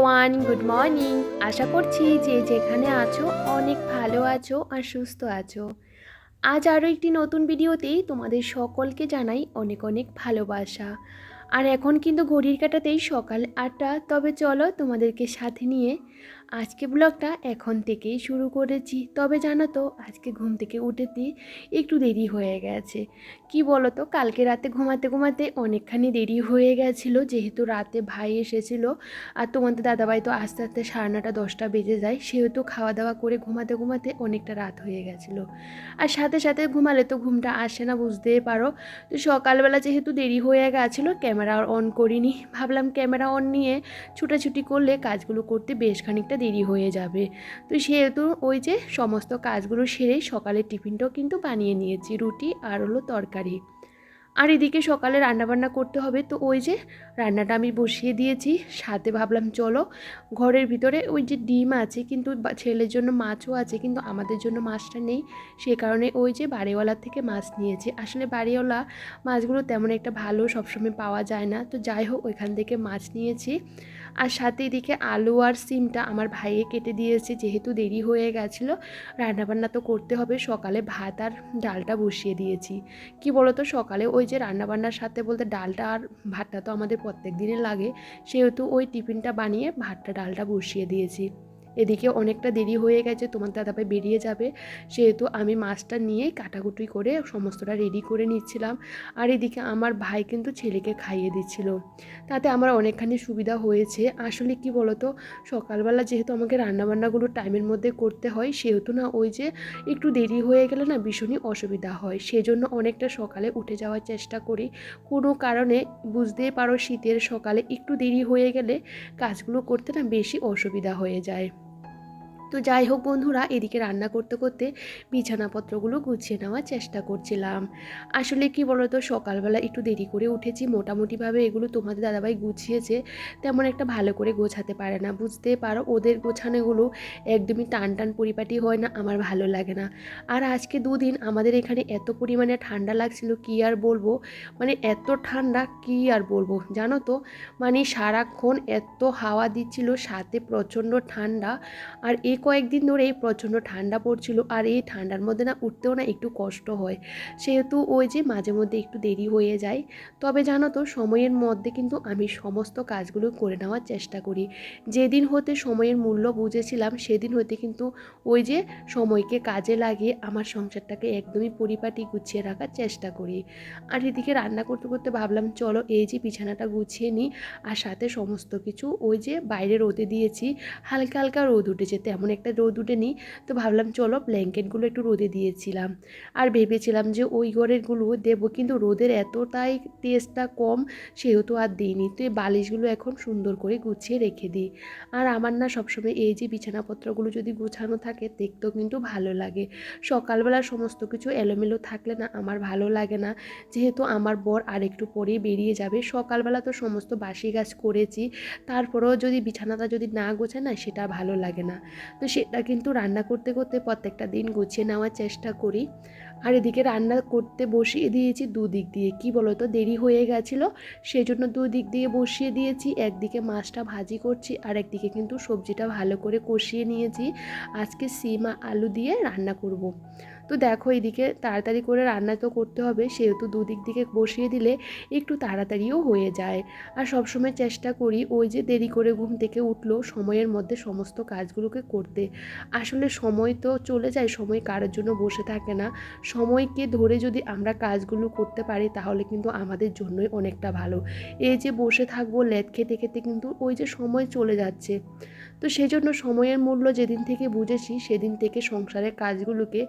Everyone good morning আশা করছি যে যেখানে আছো অনেক ভালো আছো আর সুস্থ আছো। আজ আরও একটি নতুন ভিডিওতেই তোমাদের সকলকে জানাই অনেক অনেক ভালোবাসা। আর এখন কিন্তু ঘড়ির কাটাতেই সকাল আটটা, তবে চলো তোমাদেরকে সাথে নিয়ে আজকে ব্লগটা এখন থেকেই শুরু করেছি। তবে জানো তো, আজকে ঘুম থেকে উঠেতে একটু দেরি হয়ে গেছে। কি বলো তো কালকে রাতে ঘুমাতে ঘুমাতে অনেকখানি দেরি হয়ে গেছিল, যেহেতু রাতে ভাই এসেছিল আর তোমাদের দাদাভাই তো আস্তে আস্তে সাড়ে নটা দশটা বেজে যায়, সেহেতু খাওয়া দাওয়া করে ঘুমাতে ঘুমাতে অনেকটা রাত হয়ে গেছিল। আর সাথে সাথে ঘুমালে তো ঘুমটা আসে না, বুঝতেই পারো। তো সকালবেলা যেহেতু দেরি হয়ে গেছিল, ক্যামেরা অন করিনি। ভাবলাম ক্যামেরা অন নিয়ে ছুটাছুটি করলে কাজগুলো করতে বেশ খানিকটা দেরি হয়ে যাবে। তো সেহেতু ওই যে সমস্ত কাজগুলো সেরেই সকালের টিফিনটাও কিন্তু বানিয়ে নিয়েছি, রুটি, আর হলো তরকারি। আর এদিকে সকালে রান্নাবান্না করতে হবে, তো ওই যে রান্নাটা আমি বসিয়ে দিয়েছি। সাথে ভাবলাম, চলো ঘরের ভিতরে ওই যে ডিম আছে, কিন্তু ছেলের জন্য মাছও আছে, কিন্তু আমাদের জন্য মাছটা নেই। সে কারণে ওই যে বাড়িওয়ালার থেকে মাছ নিয়েছি। আসলে বাড়িওয়ালা মাছগুলো তেমন একটা ভালো সবসময় পাওয়া যায় না। তো যাই হোক, ওইখান থেকে মাছ নিয়েছি। আর সাথে এদিকে আলু আর সিমটা আমার ভাইয়ে কেটে দিয়েছে, যেহেতু দেরি হয়ে গেছিল। রান্নাবান্না তো করতে হবে, সকালে ভাত আর ডালটা বসিয়ে দিয়েছি। কি বলতো, সকালে ওই যে রান্নাবান্নার সাথে বলতে ডালটা আর ভাতটা তো আমাদের প্রত্যেক দিনে লাগে, সেহেতু ওই টিফিনটা বানিয়ে ভাতটা, ডালটা বসিয়ে দিয়েছি। এদিকে অনেকটা দেরি হয়ে গেছে, তোমার দাদাভাই বেরিয়ে যাবে। সেহেতু আমি মাছটা নিয়ে কাটাকুটি করে সমস্তটা রেডি করে নিচ্ছিলাম। আর এদিকে আমার ভাই কিন্তু ছেলেকে খাইয়ে দিচ্ছিল। তাতে আমার অনেকখানি সুবিধা হয়েছে। আসলে কি বলতো, সকালবেলা যেহেতু আমাকে রান্নাবান্নাগুলো টাইমের মধ্যে করতে হয়, সেহেতু না ওই যে একটু দেরি হয়ে গেলে না ভীষণই অসুবিধা হয়। সেজন্য অনেকটা সকালে উঠে যাওয়ার চেষ্টা করি। কোনো কারণে বুঝতেই পারো, শীতের সকালে একটু দেরি হয়ে গেলে কাজগুলো করতে না বেশি অসুবিধা হয়ে যায়। তো যাই হোক বন্ধুরা, এদিকে রান্না করতে করতে বিছানাপত্রগুলো গুছিয়ে নেওয়ার চেষ্টা করছিলাম। আসলে কি বলতো, সকালবেলা একটু দেরি করে উঠেছি, মোটামুটিভাবে এগুলো তোমাদের দাদাভাই গুছিয়েছে, তেমন একটা ভালো করে গোছাতে পারে না। বুঝতে পারো, ওদের গোছানোগুলো একদমই টান টান পরিপাটি হয় না, আমার ভালো লাগে না। আর আজকে দুদিন আমাদের এখানে এত পরিমাণে ঠান্ডা লাগছিল, কি আর বলব? মানে এত ঠান্ডা, কি আর বলব? জানো তো মানে সারাক্ষণ এত হাওয়া দিচ্ছিল, সাথে প্রচণ্ড ঠান্ডা, আর এই কয়েকদিন ধরেই প্রচণ্ড ঠান্ডা পড়ছিল আর এই ঠান্ডার মধ্যে না উঠতেও না একটু কষ্ট হয়। সেহেতু ওই যে মাঝে মধ্যে একটু দেরি হয়ে যায়। তবে জানো তো, সময়ের মধ্যে কিন্তু আমি সমস্ত কাজগুলো করে নেওয়ার চেষ্টা করি। যেদিন হতে সময়ের মূল্য বুঝেছিলাম, সেদিন হতে কিন্তু ওই যে সময়কে কাজে লাগিয়ে আমার সংসারটাকে একদমই পরিপাটি গুছিয়ে রাখার চেষ্টা করি। আর এদিকে রান্না করতে করতে ভাবলাম, চলো এই যে বিছানাটা গুছিয়ে নিই। আর সাথে সমস্ত কিছু ওই যে বাইরে রোদে দিয়েছি। হালকা হালকা রোদ উঠেছে, তেমন একটা রোদ উঠেনি, তো ভাবলাম চলো ব্ল্যাঙ্কেটগুলো একটু রোদে দিয়েছিলাম। আর ভেবেছিলাম যে ওই ঘরেরগুলো দেবো, কিন্তু রোদের এতটাই তেজটা কম, সেহেতু আর দিইনি। তো এই বালিশগুলো এখন সুন্দর করে গুছিয়ে রেখে দিই। আর আমার না সবসময় এই যে বিছানাপত্রগুলো যদি গোছানো থাকে, দেখতেও কিন্তু ভালো লাগে। সকালবেলা সমস্ত কিছু এলোমেলো থাকলে না আমার ভালো লাগে না। যেহেতু আমার বর আরেকটু পরেই বেরিয়ে যাবে, সকালবেলা তো সমস্ত বাসি গাছ করেছি, তারপরেও যদি বিছানাটা যদি না গোছায় না, সেটা ভালো লাগে না। তো সেটা কিন্তু রান্না করতে করতে প্রত্যেকটা দিন গুছিয়ে নেওয়ার চেষ্টা করি। আর এদিকে রান্না করতে বসিয়ে দিয়েছি দুদিক দিয়ে। কি বলো তো দেরি হয়ে গেছিল সেই জন্য দুদিক দিয়ে বসিয়ে দিয়েছি। একদিকে মাছটা ভাজি করছি, আর একদিকে কিন্তু সবজিটা ভালো করে কষিয়ে নিয়েছি। আজকে সিম আলু দিয়ে রান্না করব। তো দেখো এদিকে তাড়াতাড়ি করে রান্না তো করতে হবে, সেহেতু দুদিক দিকে বসিয়ে দিলে একটু তাড়াতাড়িও হয়ে যায়। আর সবসময় চেষ্টা করি ওই যে দেরি করে ঘুম থেকে উঠল সময়ের মধ্যে সমস্ত কাজগুলোকে করতে। আসলে সময় তো চলে যায়, সময় কারোর জন্য বসে থাকে না। সময়কে ধরে যদি আমরা কাজগুলো করতে পারি তাহলে কিন্তু আমাদের জন্যই অনেকটা ভালো। এই যে বসে থাকব লেট খেতে খেতে কিন্তু ওই যে সময় চলে যাচ্ছে। তো সেই জন্য সময়ের মূল্য যেদিন থেকে বুঝেছি, সেদিন থেকে সংসারের কাজগুলোকে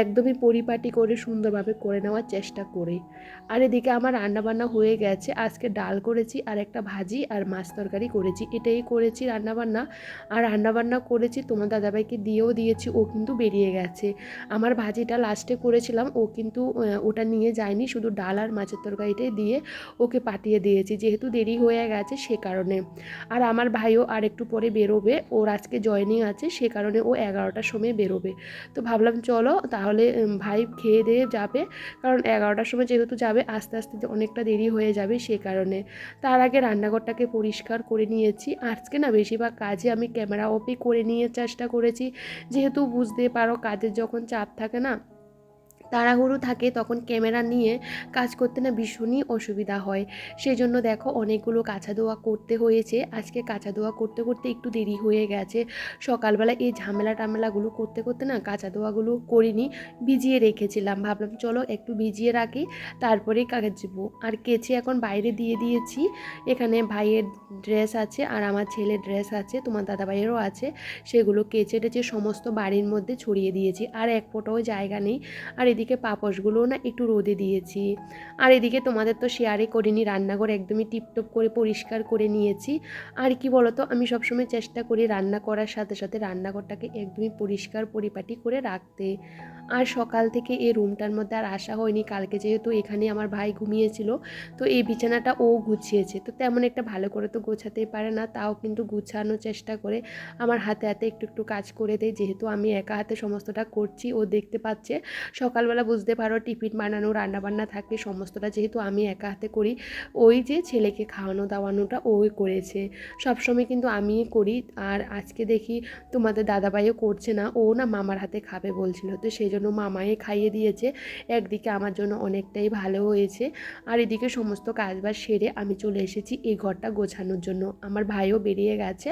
একদমই পরিপাটি করে, সুন্দরভাবে করে নেওয়ার চেষ্টা করি। আর এদিকে আমার রান্নাবান্না হয়ে গেছে। আজকে ডাল করেছি, আর একটা ভাজি, আর মাছ তরকারি করেছি। এটাই করেছি রান্নাবান্না। আর রান্নাবান্না করেছি, তোমার দাদাভাইকে দিয়েও দিয়েছি, ও কিন্তু বেরিয়ে গেছে। আমার ভাজিটা লাস্টে করেছিলাম, ও কিন্তু ওটা নিয়ে যায়নি। শুধু ডাল আর মাছের তরকারিটাই দিয়ে ওকে পাঠিয়ে দিয়েছি। যেহেতু দেরি হয়ে গেছে সে কারণে। আর আমার ভাইও আর একটু পরে বেরোবে। বেরোবে ওর আজকে জয়নিং আছে, সে কারণে ও এগারোটার সময় বেরোবে। তো ভাবলাম চলো তাহলে ভাই খেয়ে দিয়ে যাবে। কারণ এগারোটার সময় যেহেতু যাবে, আস্তে আস্তে অনেকটা দেরি হয়ে যাবে সে কারণে। তার আগে রান্নাঘরটাকে পরিষ্কার করে নিয়েছি। আজকে না বেশিরভাগ কাজে আমি ক্যামেরা অফই করে নিয়ে চেষ্টা করেছি। যেহেতু বুঝতে পারো কাজের যখন চাপ থাকে না তাড়াহুড়ো থাকে তখন ক্যামেরা নিয়ে কাজ করতে না ভীষণই অসুবিধা হয়। সেই জন্য দেখো অনেকগুলো কাঁচা দোয়া করতে হয়েছে। আজকে কাঁচা দোয়া করতে করতে একটু দেরি হয়ে গেছে। সকালবেলা এই ঝামেলা টামেলাগুলো করতে করতে না কাঁচা দোয়াগুলো করিনি, ভিজিয়ে রেখেছিলাম। ভাবলাম চলো একটু ভিজিয়ে রাখি, তারপরে কাচবো আর কেচে এখন বাইরে দিয়ে দিয়েছি। এখানে ভাইয়ের ড্রেস আছে আর আমার ছেলের ড্রেস আছে, তোমার দাদা ভাইয়েরও আছে। সেগুলো কেচে টেচে সমস্ত বাড়ির মধ্যে ছড়িয়ে দিয়েছি। আর এক ফোটাও জায়গা নেই। আর এদিকে পাপোশগুলোও না একটু রোদে দিয়েছি। আর এদিকে তোমাদের তো শেয়ারে করিনি, রান্নাঘর একদমই টিপটপ করে পরিষ্কার করে নিয়েছি। আর কি বলতো, আমি সবসময় চেষ্টা করি রান্না করার সাথে সাথে রান্নাঘরটাকে একদমই পরিষ্কার পরিপাটি করে রাখতে। আর সকাল থেকে এই রুমটার মধ্যে আর আসা হয়নি। কালকে যেহেতু এখানে আমার ভাই ঘুমিয়েছিল, তো এই বিছানাটা ও গুছিয়েছে। তো তেমন একটা ভালো করে তো গোছাতেই পারে না, তাও কিন্তু গুছানোর চেষ্টা করে আমার হাতে হাতে একটু একটু কাজ করে দেয়। যেহেতু আমি একা হাতে সমস্তটা করছি, ও দেখতে পাচ্ছে। সকালবেলা বুঝতে পারো টিফিন বানানো রান্নাবান্না থাকে সমস্তটা যেহেতু আমি একা হাতে করি, ওই যে ছেলেকে খাওয়ানো দাওয়ানোটা ওই করেছে। সবসময় কিন্তু আমিই করি। আর আজকে দেখি তোমাদের দাদাভাইও করছে না, ও না মামার হাতে খাবে বলছিল। তো সেই জন্য মামাই খাইয়ে দিয়েছে। একদিকে আমার জন্য অনেকটাই ভালো হয়েছে। আর এদিকে সমস্ত কাজবাজ সেরে আমি চলে এসেছি এই ঘরটা গোছানোর জন্য। আমার ভাইও বেরিয়ে গেছে।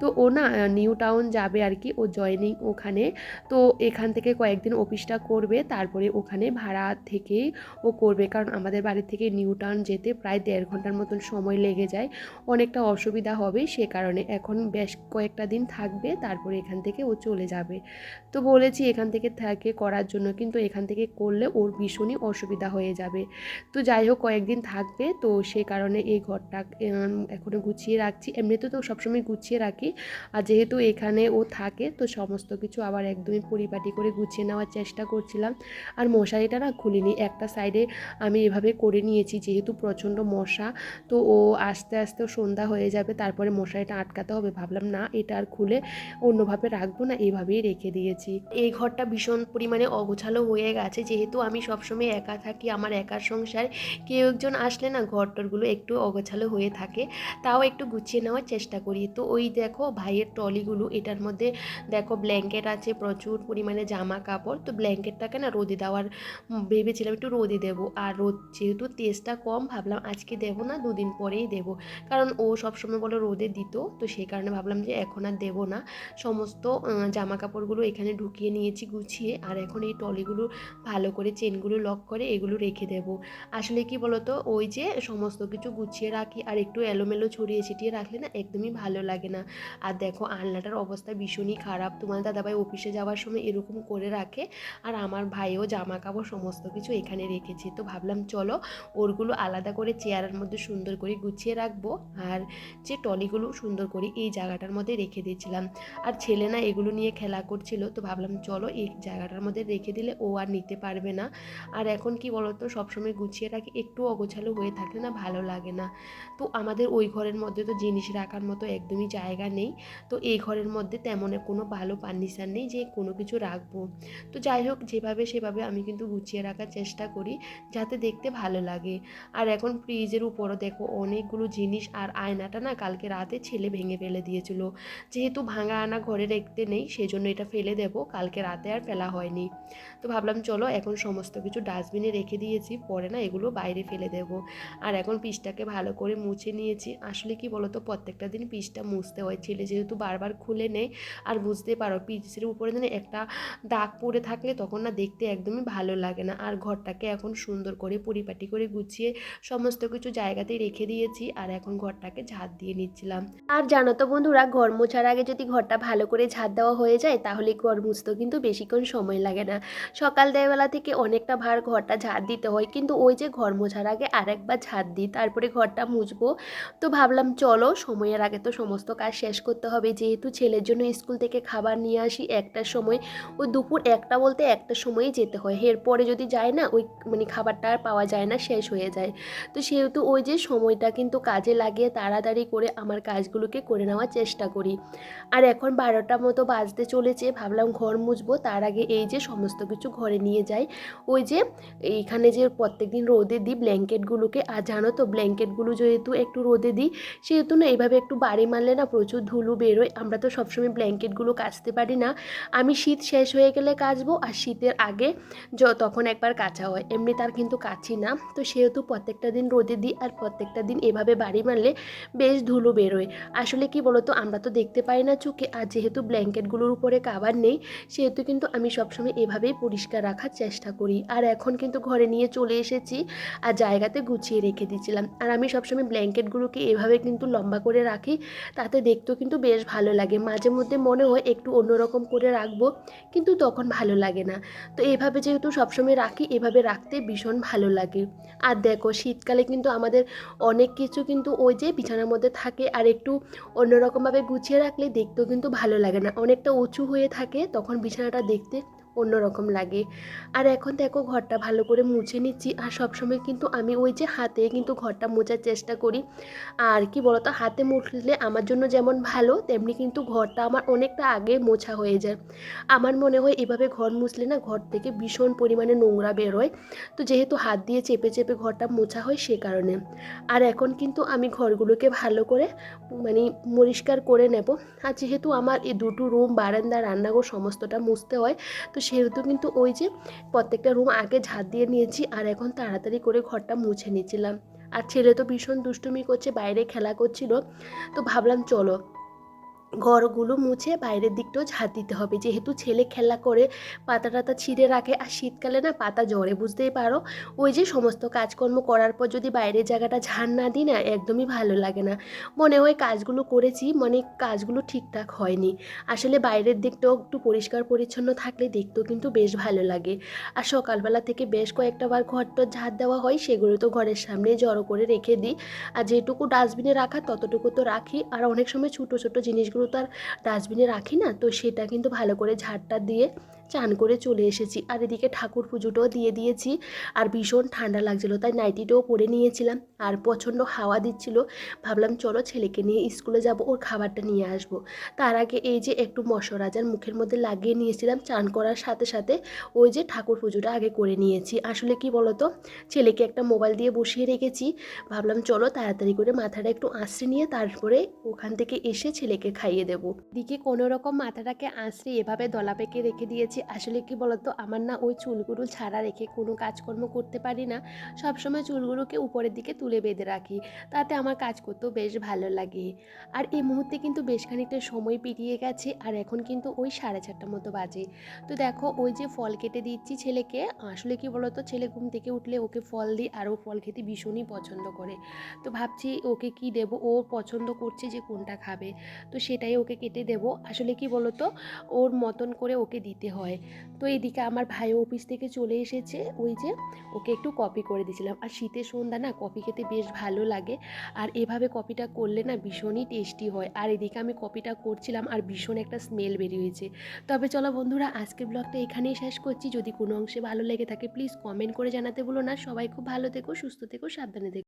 তো ও না নিউ টাউন যাবে আর কি। ও জয়নিং ওখানে। তো এখান থেকে কয়েকদিন অফিসটা করবে। তারপরে ওখানে ভাড়া থেকেই ও করবে। কারণ আমাদের বাড়ি থেকে নিউ টাউন যেতে প্রায় দেড় ঘণ্টার মতন সময় লেগে যায়। অনেকটা অসুবিধা হবে সে কারণে। এখন বেশ কয়েকটা দিন থাকবে। তারপরে এখান থেকে ও চলে যাবে। তো বলেছি এখান থেকে থাকে করার জন্য কিন্তু এখান থেকে করলে ওর ভীষণই অসুবিধা হয়ে যাবে। তো যাই হোক, কয়েকদিন থাকবে, তো সেই কারণে এই ঘরটা এখনও গুছিয়ে রাখছি। এমনিতে তো সবসময় গুছিয়ে রাখি, আর যেহেতু এখানে ও থাকে, তো সমস্ত কিছু আবার একদমই পরিপাটি করে গুছিয়ে নেওয়ার চেষ্টা করছিলাম। আর মশারিটা না খুলিনি, একটা সাইডে আমি এভাবে করে নিয়েছি, যেহেতু প্রচণ্ড মশা, তো ও আস্তে আস্তে সন্ধ্যা হয়ে যাবে, তারপরে মশারিটা আটকাতে হবে। ভাবলাম না, এটা আর খুলে অন্যভাবে রাখব না এইভাবেই রেখে দিয়েছি। এই ঘরটা ভীষণ পরিমাণে অগোছালো হয়ে গেছে। যেহেতু আমি সবসময় একা থাকি, আমার একার সংসার, কেউ একজন আসলে না ঘরটরগুলো একটু অগোছালো হয়ে থাকে, তাও একটু গুছিয়ে নেওয়ার চেষ্টা করি। তো ওই দেখো ভাইয়ের ট্রলিগুলো, এটার মধ্যে দেখো ব্ল্যাঙ্কেট আছে প্রচুর পরিমাণে জামা কাপড় তো ব্ল্যাঙ্কেটটাকে না রোদে দেওয়ার ভেবেছিলাম একটু রোদে দেবো। আর রোদ যেহেতু তেজটা কম, ভাবলাম আজকে দেবো না, দুদিন পরেই দেবো। কারণ ও সবসময় বলো রোদে দিত, তো সেই কারণে ভাবলাম যে এখন আর দেবো না। সমস্ত জামা কাপড়গুলো এখানে ঢুকিয়ে নিয়েছি গুছিয়ে। আর এখন এই টলিগুলো ভালো করে চেনগুলো লক করে এগুলো রেখে দেব। আসলে কি বলতো, ওই যে সমস্ত কিছু গুছিয়ে রাখি আর একটু এলোমেলো ছড়িয়ে ছিটিয়ে রাখলে না একদমই ভালো লাগে না। আর দেখো আলনাটার অবস্থা ভীষণই খারাপ। তোমার দাদাভাই অফিসে যাওয়ার সময় এরকম করে রাখে আর আমার ভাইও জামা কাপড় সমস্ত কিছু এখানে রেখেছে। তো ভাবলাম চলো ওরগুলো আলাদা করে চেয়ারের মধ্যে সুন্দর করে গুছিয়ে রাখব আর যে টলিগুলো সুন্দর করে এই জায়গাটার মধ্যে রেখে দিয়েছিলাম। আর ছেলে না এগুলো নিয়ে খেলা করছিল, তো ভাবলাম চলো এই জায়গাটার মধ্যে রেখে দিলে ও আর নিতে পারবে না। আর এখন কি বলতো, সবসময় গুছিয়ে রাখি, একটু অগোছালো হয়ে থাকলে না ভালো লাগে না। তো আমাদের ওই ঘরের মধ্যে তো জিনিস রাখার মতো একদমই জায়গা নেই। তো এই ঘরের মধ্যে তেমন কোনো ভালো পারমিশন নেই যে কোনো কিছু রাখব। তো যাই হোক, যেভাবে সেভাবে আমি কিন্তু গুছিয়ে রাখার চেষ্টা করি, যাতে দেখতে ভালো লাগে। আর এখন ফ্রিজের উপরও দেখো, অনেকগুলো জিনিস আর আয়নাটা না কালকে রাতে ছেলে ভেঙে ফেলে দিয়েছিল। যেহেতু ভাঙা আনা ঘরে রাখতে নেই, সেজন্য এটা ফেলে দেবো, কালকে রাতে আর ফেলা হয়নি। তো ভাবলাম, চলো, এখন সমস্ত কিছু ডাস্টবিনে রেখে দিয়েছি, পরে না এগুলো বাইরে ফেলে দেব। আর এখন পিসটাকে ভালো করে মুছে নিয়েছি। আসলে কি বলতো, প্রত্যেকটা দিন পিসটা মুছতে হয়। ছেলে যেহেতু বারবার খুলে নেয়, আর বুঝতে পারো, পিসের উপরে যেন একটা দাগ পড়ে থাকলে তখন না দেখতে একদমই ভালো লাগে না। আর ঘরটাকে এখন সুন্দর করে পরিপাটি করে গুছিয়ে সমস্ত কিছু জায়গাতেই রেখে দিয়েছি, আর এখন ঘরটাকে ঝাঁট দিয়ে নিচ্ছিলাম। আর জানো তো বন্ধুরা, ঘর মোছার আগে যদি ঘরটা ভালো করে ঝাঁট দেওয়া হয়ে যায়, তাহলে ঘর মুছতেও কিন্তু বেশিক্ষণ সময় লাগে। লাগে না। সকাল সকালবেলা থেকে অনেকটা ভার ঘরটা ঝাড় দিতে হয়। কিন্তু ওই যে ঘর মোছার আগে আরেকবার ঝাড় দিই, তারপরে ঘরটা মুছবো। তো ভাবলাম, চলো, সময়ের আগে তো সমস্ত কাজ শেষ করতে হবে। যেহেতু ছেলের জন্য স্কুল থেকে খাবার নিয়ে আসি একটার সময়, ওই দুপুর একটা বলতে একটার সময়ই যেতে হয়। এরপরে যদি যায় না, ওই মানে খাবারটা আর পাওয়া যায় না, শেষ হয়ে যায়। তো সেহেতু ওই যে সময়টা কিন্তু কাজে লাগিয়ে তাড়াতাড়ি করে আমার কাজগুলোকে করে নেওয়ার চেষ্টা করি। আর এখন বারোটা মতো বাজতে চলেছে, ভাবলাম ঘর মুছবো। তার আগে এই যে সমস্ত কিছু ঘরে নিয়ে যাই। ওই যে এইখানে যে প্রত্যেক দিন রোদে দিই ব্ল্যাঙ্কেটগুলোকে। আর জানো তো ব্ল্যাঙ্কেটগুলো যেহেতু একটু রোদে দিই, সেহেতু না এইভাবে একটু বাড়ি মারলে না প্রচুর ধুলো বেরোয়। আমরা তো সবসময় ব্ল্যাঙ্কেটগুলো কাচতে পারি না। আমি শীত শেষ হয়ে গেলে কাচবো আর শীতের আগে য- তখন একবার কাচা হয়। এমনি তার কিন্তু কাচি না। তো সেহেতু প্রত্যেকটা দিন রোদে দিই আর প্রত্যেকটা দিন এভাবে বাড়ি মারলে বেশ ধুলো বেরোয়। আসলে কি বলতো? আমরা তো দেখতে পাই না চোখে। আর যেহেতু ব্ল্যাঙ্কেটগুলোর উপরে কাবার নেই, সেহেতু কিন্তু আমি সবসময় এভাবেই পরিষ্কার রাখার চেষ্টা করি। আর এখন কিন্তু ঘরে নিয়ে চলে এসেছি আর জায়গাতে গুছিয়ে রেখে দিয়েছিলাম। আর আমি সবসময় ব্ল্যাঙ্কেটগুলোকে এভাবে কিন্তু লম্বা করে রাখি, তাতে দেখতেও কিন্তু বেশ ভালো লাগে। মাঝে মধ্যে মনে হয় একটু অন্যরকম করে রাখব, কিন্তু তখন ভালো লাগে না। তো এভাবে যেহেতু সবসময় রাখি, এভাবে রাখতে ভীষণ ভালো লাগে। আর দেখো, শীতকালে কিন্তু আমাদের অনেক কিছু কিন্তু ওই যে বিছানার মধ্যে থাকে আর একটু অন্যরকমভাবে গুছিয়ে রাখলে দেখতেও কিন্তু ভালো লাগে না। অনেকটা উঁচু হয়ে থাকে, তখন বিছানাটা দেখতে অন্যরকম লাগে। আর এখন দেখো ঘরটা ভালো করে মুছে নিচ্ছি। আর সবসময় কিন্তু আমি ওই যে হাতে কিন্তু ঘরটা মোছার চেষ্টা করি। আর কি বলতো, হাতে মুছলে আমার জন্য যেমন ভালো, তেমনি কিন্তু ঘরটা আমার অনেকটা আগে মোছা হয়ে যায়। আমার মনে হয় এভাবে ঘর মুছলে না ঘর থেকে ভীষণ পরিমাণে নোংরা বেরোয়। তো যেহেতু হাত দিয়ে চেপে চেপে ঘরটা মোছা হয় সে কারণে। আর এখন কিন্তু আমি ঘরগুলোকে ভালো করে মানে পরিষ্কার করে নেব। আর যেহেতু আমার এই দুটো রুম, বারান্দা, রান্নাঘর সমস্তটা মুছতে হয়, তো সেহেতু কিন্তু ওই যে প্রত্যেকটা রুম আগে ঝাড় দিয়ে নিয়েছি আর এখন তাড়াতাড়ি করে ঘরটা মুছে নিয়েছিলাম। আর ছেলে তো ভীষণ দুষ্টুমি করছে, বাইরে খেলা করছিল। তো ভাবলাম চলো ঘরগুলো মুছে বাইরের দিকটাও ঝাড় দিতে হবে। যেহেতু ছেলে খেলা করে পাতা টাতা ছিঁড়ে রাখে, আর শীতকালে না পাতা জ্বরে বুঝতেই পারো? ওই যে সমস্ত কাজকর্ম করার পর যদি বাইরের জায়গাটা ঝাড় না দিই না, একদমই ভালো লাগে না। মনে হয় কাজগুলো করেছি মানে কাজগুলো ঠিকঠাক হয়নি। আসলে বাইরের দিকটাও একটু পরিষ্কার পরিচ্ছন্ন থাকলে দেখতেও কিন্তু বেশ ভালো লাগে। আর সকালবেলা থেকে বেশ কয়েকটা বার ঘরটা ঝাড় দেওয়া হয়, সেগুলো তো ঘরের সামনে জড়ো করে রেখে দিই। আর যেটুকু ডাস্টবিনে রাখা ততটুকু তো রাখি। আর অনেক সময় ছোটো ছোটো জিনিসগুলো তো আর ডাস্টবিনে রাখি না তো সেটা কিন্তু ভালো করে ঝাড়টা দিয়ে চান করে চলে এসেছি। আর এদিকে ঠাকুর পুজোটাও দিয়ে দিয়েছি। আর ভীষণ ঠান্ডা লাগছিল, তাই নাইটিটাও পরে নিয়েছিলাম। আর প্রচণ্ড হাওয়া দিচ্ছিল। ভাবলাম, চলো ছেলেকে নিয়ে স্কুলে যাব, ওর খাবারটা নিয়ে আসব। তার আগে এই যে একটু মশরাজার মুখের মধ্যে লাগিয়ে নিয়েছিলাম, চান করার সাথে সাথে ওই যে ঠাকুর পুজোটা আগে করে নিয়েছি। আসলে কি বলতো, ছেলেকে একটা মোবাইল দিয়ে বসিয়ে রেখেছি। ভাবলাম, চলো তাড়াতাড়ি করে মাথাটা একটু আঁচড়ে নিয়ে তারপরে ওখান থেকে এসে ছেলেকে খাইয়ে দেবো। দিকে কোনো রকম মাথাটাকে আঁচড়ে এভাবে দলা পেকে রেখে দিয়েছি। আসলে কি বলতো? আমার না ওই চুলগুলো ছাড়া রেখে কোনো কাজকর্ম করতে পারি না। সবসময় চুলগুলোকে উপরের দিকে তুলে বেঁধে রাখি। তাতে আমার কাজ করতেও বেশ ভালো লাগে। আর এই মুহূর্তে কিন্তু বেশ খানিকটা সময় পেরিয়ে গেছে, আর এখন কিন্তু ওই সাড়ে চারটার মতো বাজে। তো দেখো, ওই যে ফল কেটে দিচ্ছি ছেলেকে, আসলে কি বলতো? ছেলে ঘুম থেকে উঠলে ওকে ফল দিই, আর ও ফল খেতে ভীষণই পছন্দ করে। তো ভাবছি ওকে কি দেব? ও পছন্দ করছে যে কোনটা খাবে। তো সেটাই ওকে কেটে দেব। আসলে কি বলতো? ওর মতন করে ওকে দিতে হয়। তো এদিকে আমার ভাই অফিস থেকে চলে এসেছে। ওই যে ওকে একটু কপি করে দিয়েছিলাম। আর শীতের সন্ধ্যা না কপি খেতে বেশ ভালো লাগে। আর এভাবে কপিটা করলে না ভীষণই টেস্টি হয়। আর এদিকে আমি কপিটা করছিলাম আর ভীষণ একটা স্মেল বেরিয়েছে। তবে চলো বন্ধুরা, আজকের ব্লগটা এখানেই শেষ করছি। যদি কোনো অংশে ভালো লেগে থাকে প্লিজ কমেন্ট করে জানাতে বলো না। সবাই খুব ভালো থেকো, সুস্থ থেকো, সাবধানে থেকো।